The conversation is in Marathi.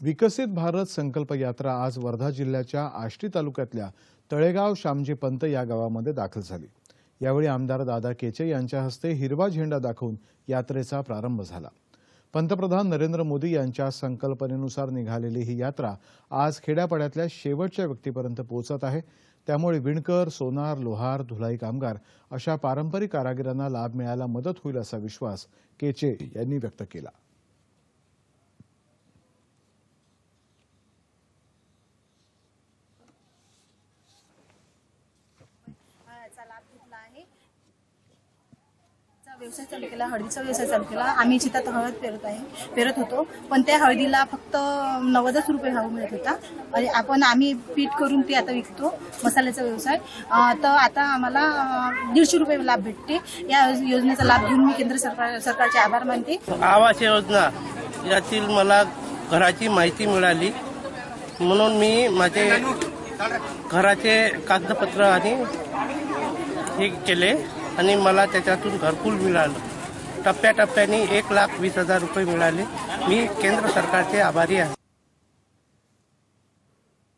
विकसित भारत संकल्प यात्रा आज वर्धा जिल्ह्याच्या आष्टी तालुक्यातल्या तळेगाव श्यामजी पंत या गावामध्ये दाखल झाली. यावेळी आमदार दादा केचे यांच्या हस्ते हिरवा झेंडा दाखवून यात्रेचा प्रारंभ झाला. पंतप्रधान नरेंद्र मोदी यांच्या संकल्पनेनुसार निघालेली ही यात्रा आज खेड्यापाड्यातल्या शेवटच्या व्यक्तीपर्यंत पोहोचत आहे. त्यामुळे विणकर सोनार लोहार धुलाई कामगार अशा पारंपरिक कारागिरांना लाभ मिळायला मदत होईल असा विश्वास केचे यांनी व्यक्त केला. याचा लाभ घेतला आहे. व्यवसाय चालू केला हळदीचा व्यवसाय चालू केला. आम्ही शेतात हळद पेरत आहे पेरत होतो. पण त्या हळदीला फक्त नव्वदच रुपये भाव मिळत होता. आणि आपण आम्ही पीठ करून ते आता विकतो मसाल्याचा व्यवसाय. तर आता आम्हाला दीडशे रुपये लाभ भेटते. या योजनेचा लाभ घेऊन मी केंद्र सरकार सरकारचे आभार मानते. आवास योजना यातील मला घराची माहिती मिळाली. म्हणून मी माझे घराचे कागदपत्र आणि हे केले आणि मला त्याच्यातून घरकुल मिळालं. टप्प्याटप्प्याने एक लाख वीस हजार रुपये मिळाले. मी केंद्र सरकारचे आभारी आहे.